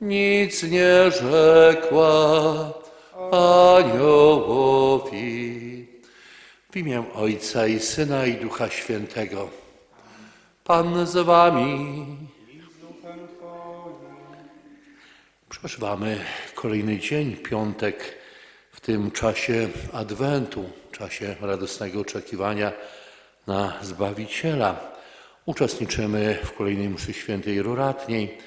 nic nie rzekła aniołowi. W imię Ojca i Syna i Ducha Świętego. Pan z wami. Przeżywamy kolejny dzień, piątek, w tym czasie Adwentu, czasie radosnego oczekiwania na Zbawiciela. Uczestniczymy w kolejnej mszy świętej roratniej,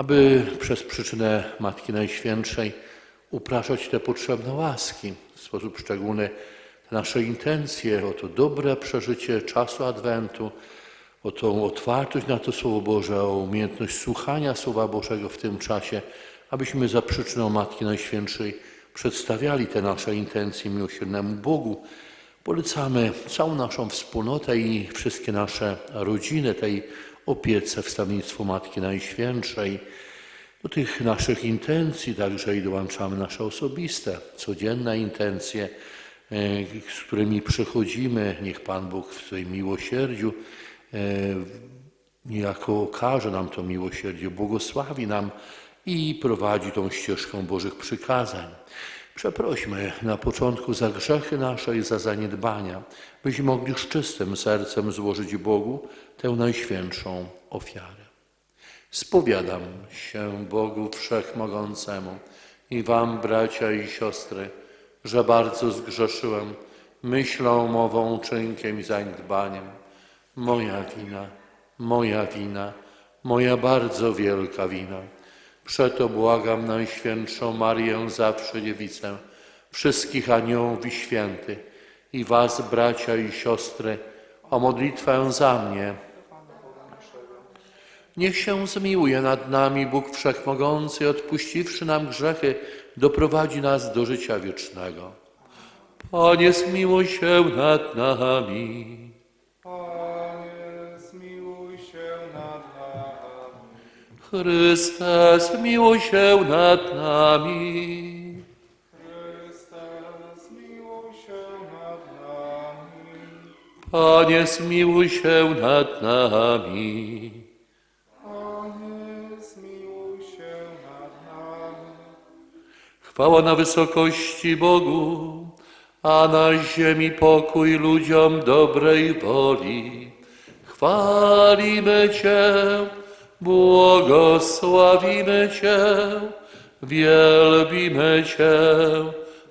aby przez przyczynę Matki Najświętszej upraszać te potrzebne łaski, w sposób szczególny nasze intencje o to dobre przeżycie czasu Adwentu, o tą otwartość na to Słowo Boże, o umiejętność słuchania Słowa Bożego w tym czasie, abyśmy za przyczyną Matki Najświętszej przedstawiali te nasze intencje miłosiernemu Bogu. Polecamy całą naszą wspólnotę i wszystkie nasze rodziny tej opiece wstawnictwu Matki Najświętszej. Do tych naszych intencji także i dołączamy nasze osobiste, codzienne intencje, e, z którymi przychodzimy. Niech Pan Bóg w swoim miłosierdziu e, niejako okaże nam to miłosierdzie, błogosławi nam i prowadzi tą ścieżką Bożych przykazań. Przeprośmy na początku za grzechy nasze i za zaniedbania, byśmy mogli z czystym sercem złożyć Bogu tę najświętszą ofiarę. Spowiadam się Bogu Wszechmogącemu i Wam, bracia i siostry, że bardzo zgrzeszyłem myślą, mową, czynkiem i zaniedbaniem. Moja wina, moja wina, moja bardzo wielka wina. Przeto błagam Najświętszą Marię, zawsze Dziewicę, wszystkich aniołów i świętych i Was, bracia i siostry, o modlitwę za mnie, Niech się zmiłuje nad nami Bóg Wszechmogący, odpuściwszy nam grzechy, doprowadzi nas do życia wiecznego. Panie, zmiłuj się nad nami. Chryste, zmiłuj się nad nami. Chryste, zmiłuj się nad nami. Panie, zmiłuj się nad nami. Panie, zmiłuj się nad nami. Chwała na wysokości Bogu, a na ziemi pokój ludziom dobrej woli. Chwalimy Cię, błogosławimy Cię, wielbimy Cię,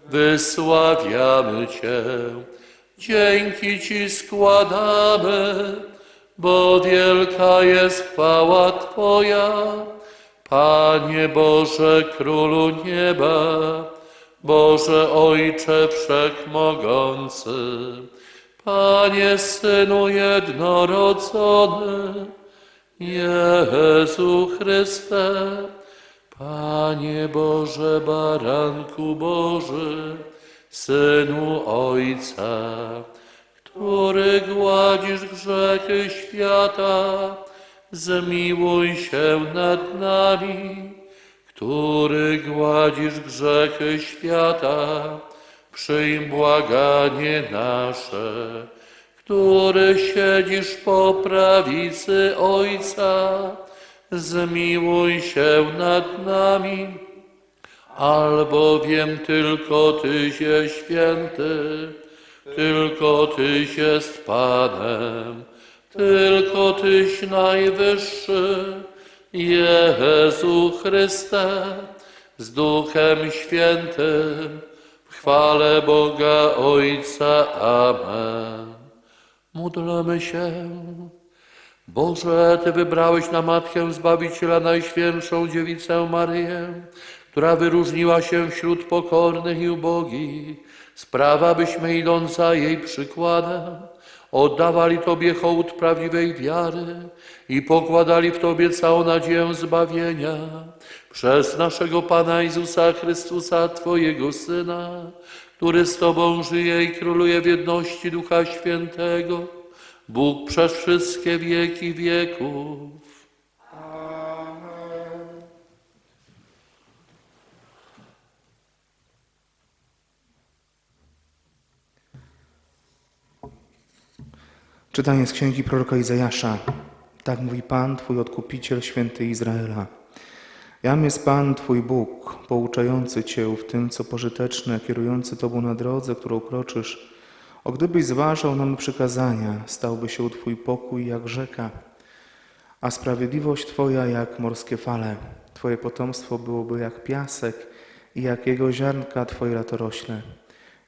wysławiamy Cię. Dzięki Ci składamy, bo wielka jest chwała Twoja. Panie Boże, Królu Nieba, Boże Ojcze Wszechmogący, Panie Synu jednorodzony, Jezu Chryste, Panie Boże, Baranku Boży, Synu Ojca, który gładzisz grzechy świata, zmiłuj się nad nami, który gładzisz grzechy świata, przyjm błaganie nasze, który siedzisz po prawicy Ojca, zmiłuj się nad nami, albowiem tylko Tyś jest święty, tylko Tyś jest Panem, tylko Tyś najwyższy, Jezu Chryste, z Duchem Świętym, w chwale Boga Ojca. Amen. Módlmy się. Boże, Ty wybrałeś na Matkę Zbawiciela Najświętszą Dziewicę Maryję, która wyróżniła się wśród pokornych i ubogich. Sprawa, byśmy idąc za jej przykładem, oddawali Tobie hołd prawdziwej wiary i pokładali w Tobie całą nadzieję zbawienia przez naszego Pana Jezusa Chrystusa, Twojego Syna, który z Tobą żyje i króluje w jedności Ducha Świętego, Bóg przez wszystkie wieki wieków. Czytanie z księgi proroka Izajasza. Tak mówi Pan, Twój Odkupiciel, Święty Izraela. Jam jest Pan, Twój Bóg, pouczający Cię w tym, co pożyteczne, kierujący Tobą na drodze, którą kroczysz. O gdybyś zważał na me przykazania, stałby się Twój pokój jak rzeka, a sprawiedliwość Twoja jak morskie fale. Twoje potomstwo byłoby jak piasek i jak jego ziarnka Twoje latorośle.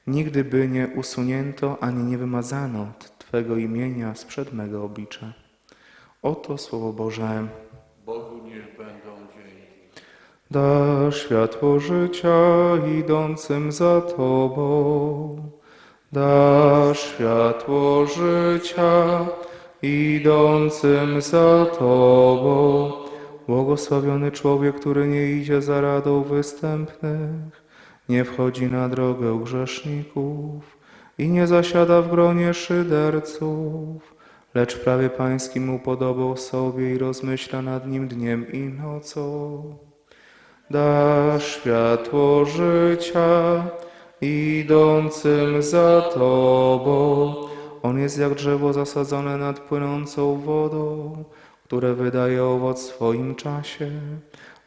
Nigdy by nie usunięto ani nie wymazano Twego imienia sprzed mego oblicza. Oto Słowo Boże. Bogu niech będą. Da światło życia idącym za Tobą. Da światło życia idącym za Tobą. Błogosławiony człowiek, który nie idzie za radą występnych, nie wchodzi na drogę grzeszników i nie zasiada w gronie szyderców, lecz prawie pańskim upodobał sobie i rozmyśla nad nim dniem i nocą. Da światło życia idącym za Tobą. On jest jak drzewo zasadzone nad płynącą wodą, które wydaje owoc w swoim czasie.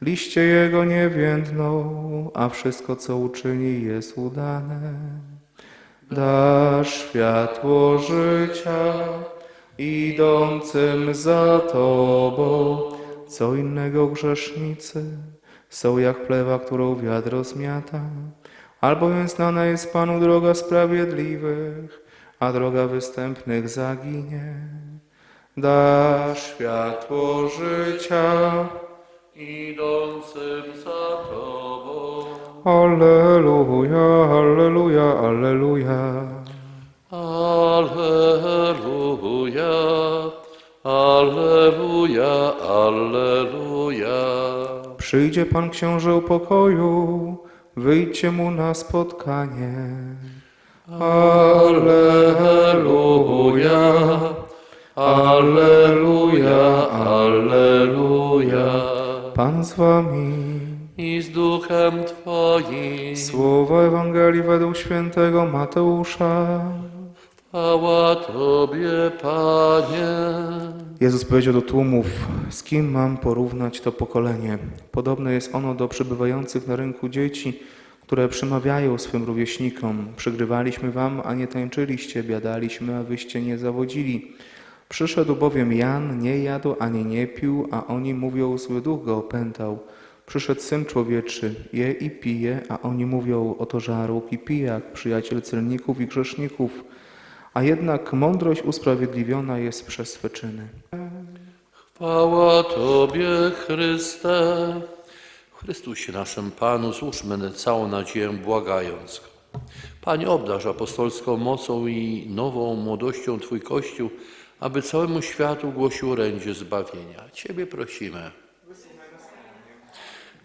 Liście jego nie więdną, a wszystko, co uczyni, jest udane. Da światło życia idącym za Tobą. Co innego grzesznicy są jak plewa, którą wiatr rozmiata. Albowiem znana jest Panu droga sprawiedliwych, a droga występnych zaginie. Da światło życia. Idącym za Tobą. Alleluja, alleluja, alleluja. Alleluja, Alleluja, Alleluja. Przyjdzie Pan książę pokoju, wyjdźcie mu na spotkanie. Alleluja, Alleluja, Alleluja. Pan z wami. I z duchem Twoim. Słowa Ewangelii według świętego Mateusza. Chwała Tobie, Panie. Jezus powiedział do tłumów, z kim mam porównać to pokolenie? Podobne jest ono do przebywających na rynku dzieci, które przemawiają swym rówieśnikom. Przygrywaliśmy wam, a nie tańczyliście, biadaliśmy, a wyście nie zawodzili. Przyszedł bowiem Jan, nie jadł ani nie pił, a oni mówią, zły duch go opętał. Przyszedł Syn Człowieczy, je i pije, a oni mówią, oto żarłok i pijak, przyjaciel celników i grzeszników. A jednak mądrość usprawiedliwiona jest przez swe czyny. Chwała Tobie, Chryste. Chrystusie naszym Panu złóżmy całą nadzieję, błagając Go. Panie, obdarz apostolską mocą i nową młodością Twój Kościół, aby całemu światu głosił orędzie zbawienia. Ciebie prosimy.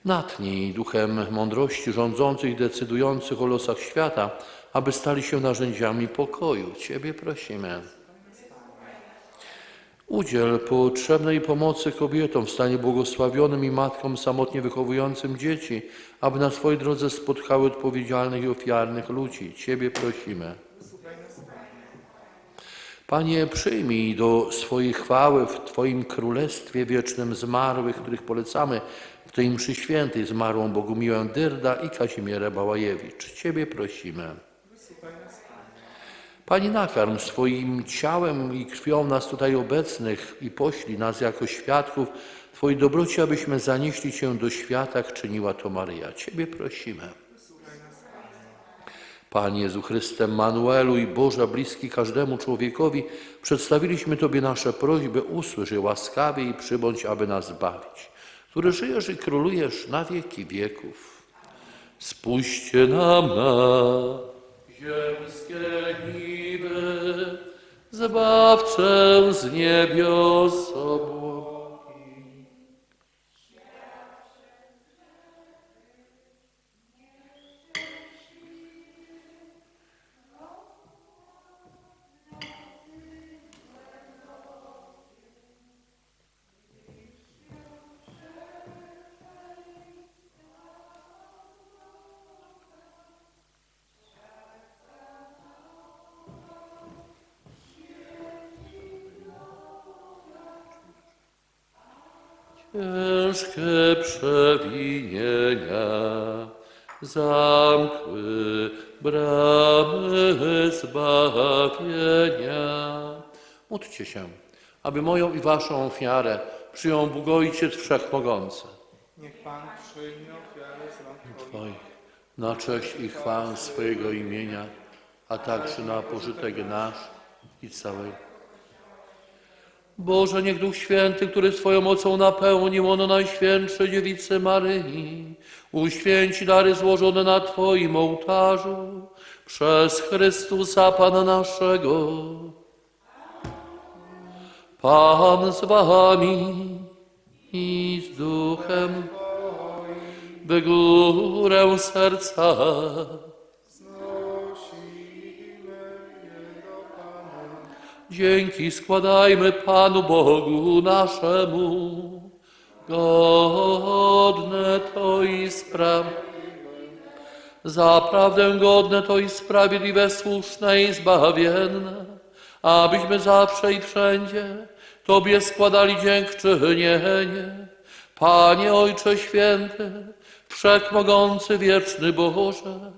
Natnij duchem mądrości rządzących, decydujących o losach świata, aby stali się narzędziami pokoju. Ciebie prosimy. Udziel potrzebnej pomocy kobietom w stanie błogosławionym i matkom samotnie wychowującym dzieci, aby na swojej drodze spotkały odpowiedzialnych i ofiarnych ludzi. Ciebie prosimy. Panie, przyjmij do swojej chwały w Twoim Królestwie Wiecznym zmarłych, których polecamy w tej mszy świętej zmarłą Bogumiłę Dyrda i Kazimierę Bałajewicz. Ciebie prosimy. Panie, nakarm swoim ciałem i krwią nas tutaj obecnych i poślij nas jako świadków Twojej dobroci, abyśmy zanieśli Cię do świata, czyniła to Maryja. Ciebie prosimy. Panie Jezu Chrystem, Manuelu i Boża bliski każdemu człowiekowi, przedstawiliśmy Tobie nasze prośby, usłysz je łaskawie i przybądź, aby nas zbawić, który żyjesz i królujesz na wieki wieków. Spójrzcie na ziemskie niby, Zbawcę z niebios obłoki. Ciężkie przewinienia zamkły bramy zbawienia. Módlcie się, aby moją i waszą ofiarę przyjął Bóg Ojciec Wszechmogący. Niech Pan przyjmie ofiarę z. Twoich, na cześć i chwałę swojego imienia, a także na pożytek nasz i całej. Boże, niech Duch Święty, który swoją mocą napełnił ono Najświętsze Dziewicy Maryi, uświęci dary złożone na Twoim ołtarzu przez Chrystusa Pana naszego. Pan z Wami i z Duchem by górę serca dzięki składajmy Panu Bogu naszemu. Godne to i sprawiedliwe. Zaprawdę godne to i sprawiedliwe, słuszne i zbawienne, abyśmy zawsze i wszędzie Tobie składali dziękczynienie. Panie Ojcze Święty, Wszechmogący Wieczny Boże,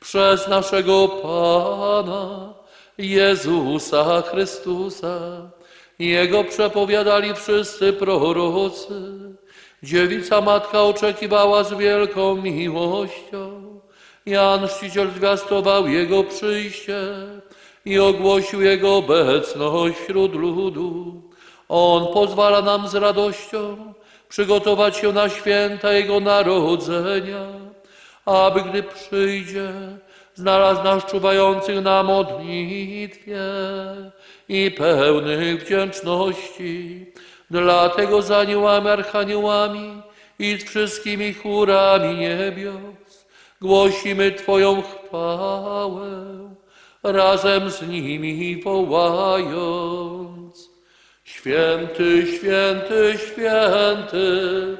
przez naszego Pana Jezusa Chrystusa. Jego przepowiadali wszyscy prorocy. Dziewica Matka oczekiwała z wielką miłością. Jan Chrzciciel zwiastował Jego przyjście i ogłosił Jego obecność wśród ludu. On pozwala nam z radością przygotować się na święta Jego narodzenia, aby gdy przyjdzie, znalazł nas czuwających na modlitwie i pełnych wdzięczności. Dlatego z aniołami, archaniołami i z wszystkimi chórami niebios głosimy Twoją chwałę, razem z nimi wołając. Święty, święty, święty,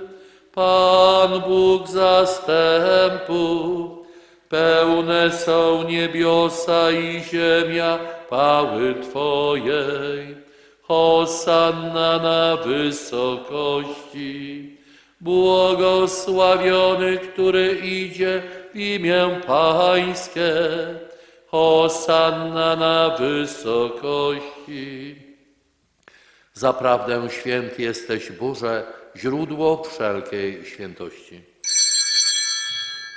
Pan Bóg zastępów, pełne są niebiosa i ziemia chwały Twojej. Hosanna na wysokości, błogosławiony, który idzie w imię Pańskie. Hosanna na wysokości. Zaprawdę święty jesteś Boże, źródło wszelkiej świętości.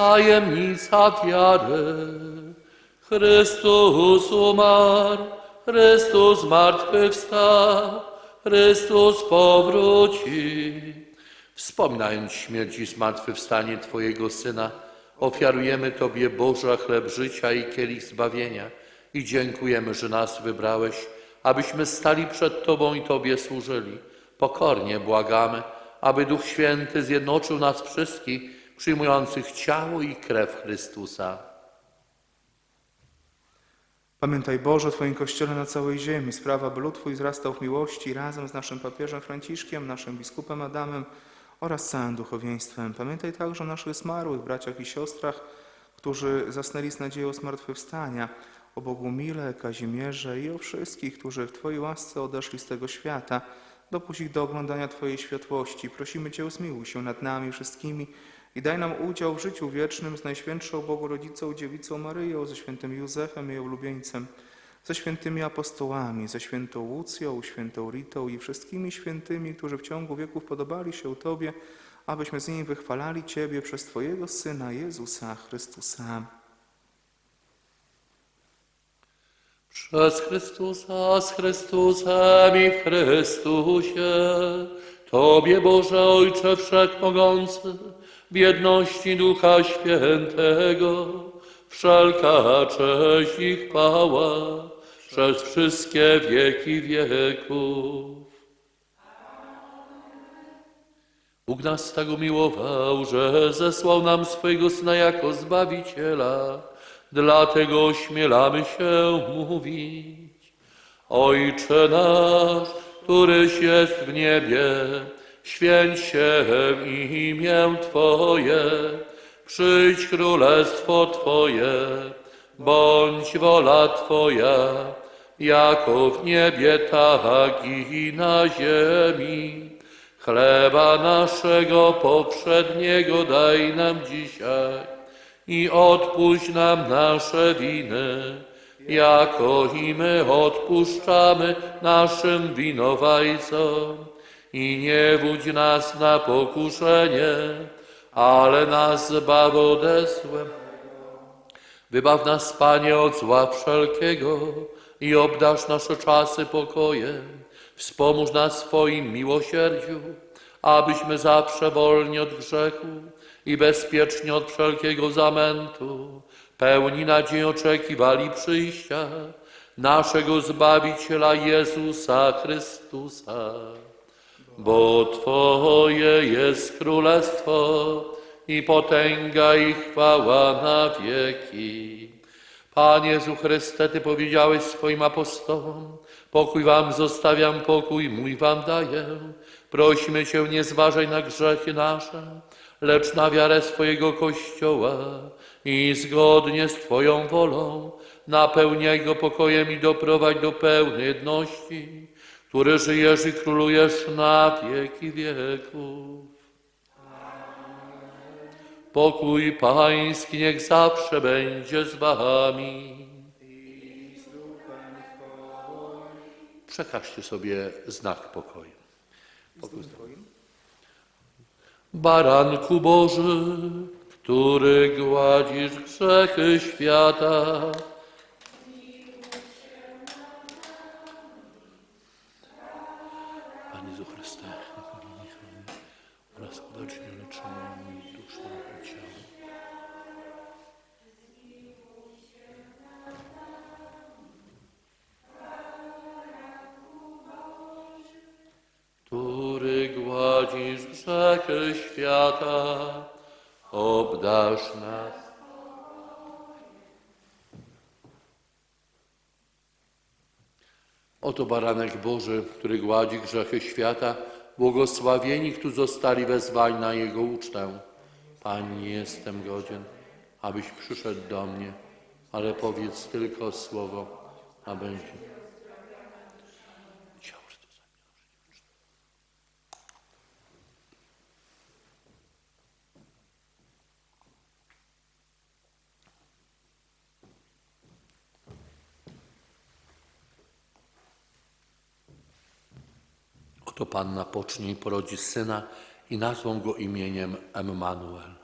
Tajemnica wiary. Chrystus umarł, Chrystus zmartwychwstał, Chrystus powróci. Wspominając śmierć i zmartwychwstanie Twojego Syna, ofiarujemy Tobie Boże chleb życia i kielich zbawienia i dziękujemy, że nas wybrałeś, abyśmy stali przed Tobą i Tobie służyli. Pokornie błagamy, aby Duch Święty zjednoczył nas wszystkich, przyjmujących ciało i krew Chrystusa. Pamiętaj Boże o Twoim Kościele na całej ziemi, sprawa, by lud Twój wzrastał w miłości razem z naszym papieżem Franciszkiem, naszym biskupem Adamem oraz całym duchowieństwem. Pamiętaj także o naszych zmarłych braciach i siostrach, którzy zasnęli z nadzieją zmartwychwstania o Bogumile, Kazimierze i o wszystkich, którzy w Twojej łasce odeszli z tego świata. Dopuść ich do oglądania Twojej światłości. Prosimy Cię, zmiłuj się nad nami wszystkimi i daj nam udział w życiu wiecznym z Najświętszą Bogorodzicą Dziewicą Maryją, ze świętym Józefem, jej ulubieńcem, ze świętymi apostołami, ze świętą Łucją, świętą Ritą i wszystkimi świętymi, którzy w ciągu wieków podobali się Tobie, abyśmy z nimi wychwalali Ciebie przez Twojego Syna Jezusa Chrystusa. Przez Chrystusa, z Chrystusem i w Chrystusie, Tobie Boże Ojcze Wszechmogący, w jedności Ducha Świętego, wszelka cześć i chwała przez wszystkie wieki wieków. Bóg nas tak umiłował, że zesłał nam swojego Syna jako Zbawiciela, dlatego ośmielamy się mówić. Ojcze nasz, któryś jest w niebie, święć się imię Twoje, przyjdź królestwo Twoje, bądź wola Twoja, jako w niebie, tak i na ziemi. Chleba naszego poprzedniego daj nam dzisiaj i odpuść nam nasze winy, jako i my odpuszczamy naszym winowajcom. I nie wódź nas na pokuszenie, ale nas zbaw ode złego. Wybaw nas, Panie, od zła wszelkiego i obdasz nasze czasy pokojem. Wspomóż nas swoim miłosierdziu, abyśmy zawsze wolni od grzechu i bezpiecznie od wszelkiego zamętu, pełni nadziei oczekiwali przyjścia naszego Zbawiciela Jezusa Chrystusa. Bo Twoje jest królestwo i potęga i chwała na wieki. Panie Jezu Chryste, Ty powiedziałeś swoim apostołom, pokój Wam zostawiam, pokój mój Wam daję. Prosimy Cię, nie zważaj na grzechy nasze, lecz na wiarę swojego Kościoła i zgodnie z Twoją wolą napełniaj go pokojem i doprowadź do pełnej jedności, który żyjesz i królujesz na wieki wieków. Pokój Pański niech zawsze będzie z Wami. Przekażcie sobie znak pokoju. Pokój. Baranku Boży, który gładzisz grzechy świata, grzechy świata, obdasz nas. Oto baranek Boży, który gładzi grzechy świata, błogosławieni, którzy zostali wezwani na Jego ucztę. Panie, nie jestem godzien, abyś przyszedł do mnie, ale powiedz tylko słowo, a będzie. Ciało Chrystusa. Oto Panna pocznie i porodzi syna i nazwą go imieniem Emmanuel.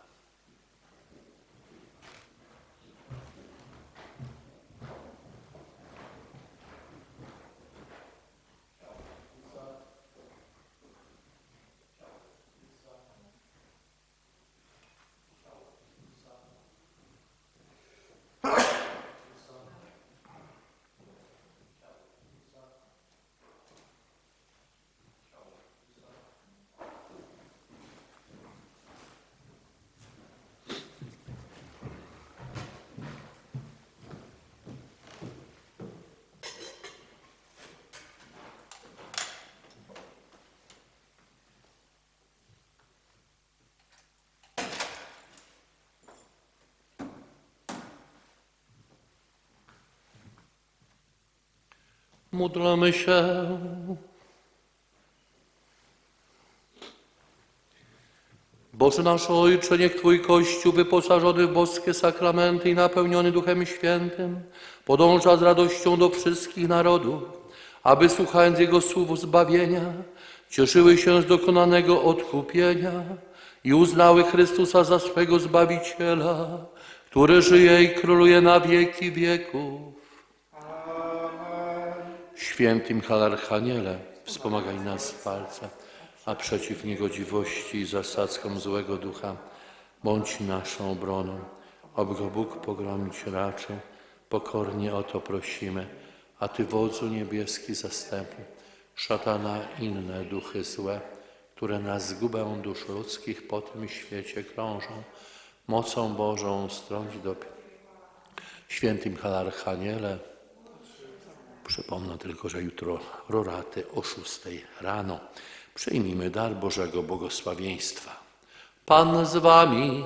Módlmy się. Boże nasz Ojcze, niech Twój Kościół wyposażony w boskie sakramenty i napełniony Duchem Świętym podąża z radością do wszystkich narodów, aby słuchając Jego słów zbawienia, cieszyły się z dokonanego odkupienia i uznały Chrystusa za swego Zbawiciela, który żyje i króluje na wieki wieków. Święty Michał Archaniele, wspomagaj nas w walce, a przeciw niegodziwości i zasadzkom złego ducha bądź naszą obroną. Aby go Bóg pogromić raczył, pokornie o to prosimy. A Ty, wodzu niebieski zastępu, szatana inne duchy złe, które na zgubę dusz ludzkich po tym świecie krążą, mocą Bożą strąć do Święty Michał Archaniele, Przypomnę tylko, że jutro roraty o 6 rano. Przyjmijmy dar Bożego błogosławieństwa. Pan z wami.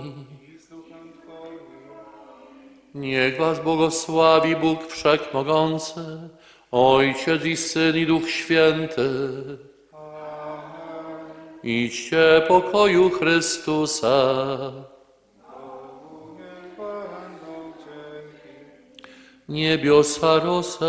Niech was błogosławi Bóg Wszechmogący, Ojciec i Syn i Duch Święty. Idźcie pokoju Chrystusa. Niebiosa rosę,